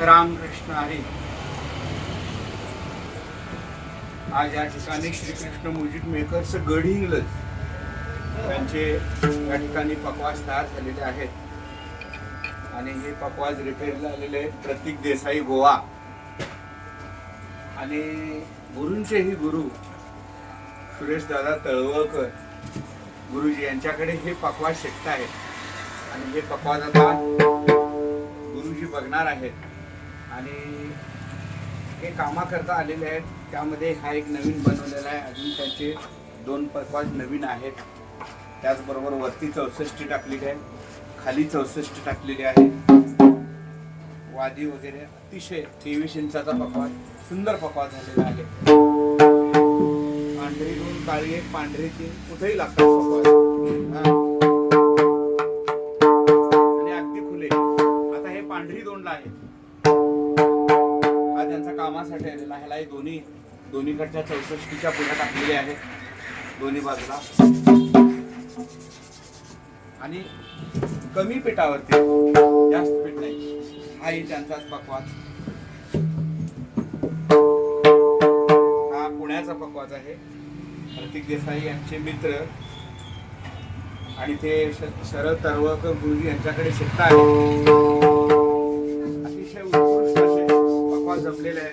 रामकृष्ण हरी. आज या ठिकाणी श्रीकृष्ण म्युझिक मेकर्स गडहिंग्लज त्यांचे या ठिकाणी पकवास तयार झालेले आहेत. आणि हे पकवास रिपेअरला आलेले आहेत प्रतीक देसाई गोवा. आणि गुरूंचेही गुरु सुरेश दादा तळवळकर गुरुजी यांच्याकडे हे पकवास शिकत आहेत आणि हे पकवास आता गुरुजी बघणार आहेत. आणि हे कामा करता आलेले आहेत. त्यामध्ये हा एक नवीन बनवलेला आहे. अजून त्यांचे दोन पकवास नवीन आहेत. त्याचबरोबर वरती चौसष्टी टाकलेली आहे. खाली चौसष्ट टाकलेली आहे. वादी वगैरे अतिशय तेवीस इंचाचा पकवाज सुंदर पकवाज झालेला आहे. पांढरी दोन काळी एक पांढरी तीन कुठेही लागतात आणि अगदी खुले. आता हे पांढरी दोनला आहे. कामासाठी आलेला ह्याला दोन्ही दोन्हीकडच्या चौसष्टीच्या पुढ्या टाकलेल्या आहेत. दोन्ही बाजूला. आणि कमी पिठावरती. जास्त पीठ नाही. हाही त्यांचाच पकवाज हा पुण्याचा पकवाज आहे. प्रतीक देसाई यांचे मित्र. आणि ते शरद तरवकर गुरुजी यांच्याकडे शिकता जमलेलं आहे.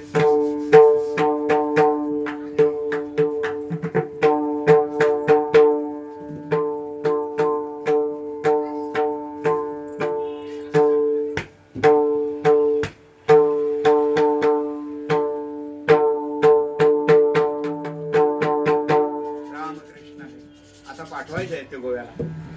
आता पाठवायचं आहे ते गोव्याला.